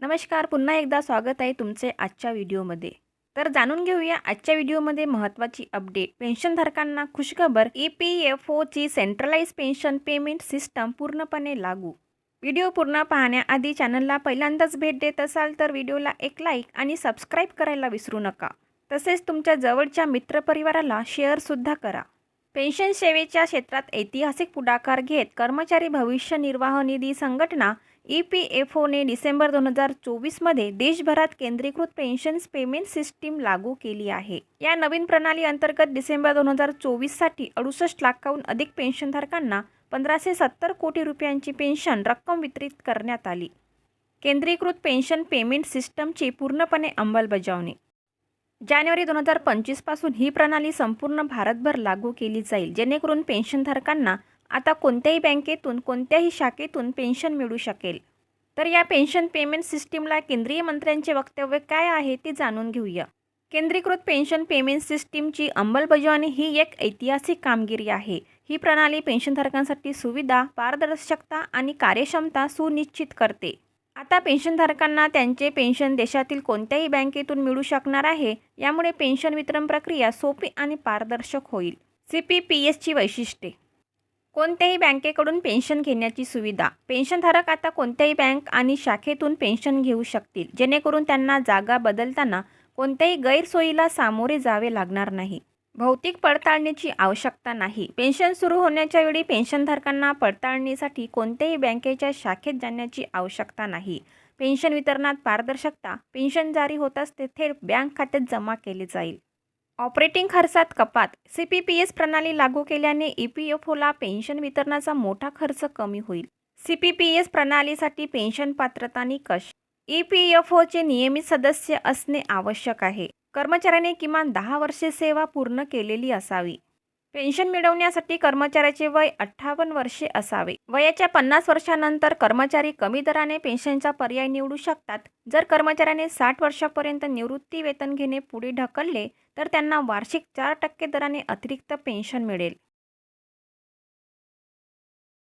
नमस्कार पुन्हा एकदा स्वागत आहे तुमचे आजच्या व्हिडिओमध्ये. तर जाणून घेऊया आजच्या व्हिडिओमध्ये महत्त्वाची अपडेट. पेन्शनधारकांना खुशखबर ई पी एफ ओची सेंट्रलाइज पेन्शन पेमेंट सिस्टम पूर्णपणे लागू. व्हिडिओ पूर्ण पाहण्याआधी चॅनलला पहिल्यांदाच भेट देत असाल तर व्हिडिओला एक लाईक आणि सबस्क्राईब करायला विसरू नका. तसेच तुमच्या जवळच्या मित्रपरिवाराला शेअरसुद्धा करा. पेन्शन सेवेच्या क्षेत्रात ऐतिहासिक पुढाकार घेत कर्मचारी भविष्य निर्वाह निधी संघटना ई पी एफ ओने डिसेंबर दोन हजार चोवीसमध्ये देशभरात केंद्रीकृत पेन्शन पेमेंट सिस्टीम लागू केली आहे. या नवीन प्रणाली अंतर्गत डिसेंबर दोन हजार चोवीससाठी अडुसष्ट लाखाहून अधिक पेन्शनधारकांना पंधराशे सत्तर कोटी रुपयांची पेन्शन रक्कम वितरित करण्यात आली. केंद्रीकृत पेन्शन पेमेंट सिस्टमची पूर्णपणे अंमलबजावणी जानेवारी दोन हजार पंचवीसपासून ही प्रणाली संपूर्ण भारतभर लागू केली जाईल जेणेकरून पेन्शनधारकांना आता कोणत्याही बँकेतून कोणत्याही शाखेतून पेन्शन मिळू शकेल. तर या पेन्शन पेमेंट सिस्टीमला केंद्रीय मंत्र्यांचे वक्तव्य काय आहे ते जाणून घेऊया. केंद्रीकृत पेन्शन पेमेंट सिस्टीमची अंमलबजावणी ही एक ऐतिहासिक कामगिरी आहे. ही प्रणाली पेन्शनधारकांसाठी सुविधा पारदर्शकता आणि कार्यक्षमता सुनिश्चित करते. आता पेन्शनधारकांना त्यांचे पेन्शन देशातील कोणत्याही बँकेतून मिळू शकणार आहे यामुळे पेन्शन वितरण प्रक्रिया सोपी आणि पारदर्शक होईल. सी पी पी एसची वैशिष्ट्ये. कोणत्याही बँकेकडून पेन्शन घेण्याची सुविधा. पेन्शनधारक आता कोणत्याही बँक आणि शाखेतून पेन्शन घेऊ शकतील जेणेकरून त्यांना जागा बदलताना कोणत्याही गैरसोयीला सामोरे जावे लागणार नाही. भौतिक पडताळणीची आवश्यकता नाही. पेन्शन सुरू होण्याच्या वेळी पेन्शनधारकांना पडताळणीसाठी कोणत्याही बँकेच्या शाखेत जाण्याची आवश्यकता नाही. पेन्शन वितरणात पारदर्शकता पेन्शन जारी होताच ते थेट बँक खात्यात जमा केले जाईल. ऑपरेटिंग खर्चात कपात सी पी पी एस प्रणाली लागू केल्याने ई पी एफ ओला पेन्शन वितरणाचा मोठा खर्च कमी होईल. सी पी पी एस प्रणालीसाठी पेन्शन पात्रता निकष ई पी एफ ओचे नियमित सदस्य असणे आवश्यक आहे. कर्मचाऱ्याने किमान दहा वर्षे सेवा पूर्ण केलेली असावी. पेन्शन मिळवण्यासाठी कर्मचाऱ्याचे वय अठ्ठावन्न वर्षे असावे. वयाच्या पन्नास वर्षानंतर कर्मचारी कमी दराने पेन्शनचा पर्याय निवडू शकतात. जर कर्मचाऱ्याने साठ वर्षापर्यंत निवृत्ती वेतन घेणे पुढे ढकलले तर त्यांना वार्षिक चार टक्के दराने अतिरिक्त पेन्शन मिळेल.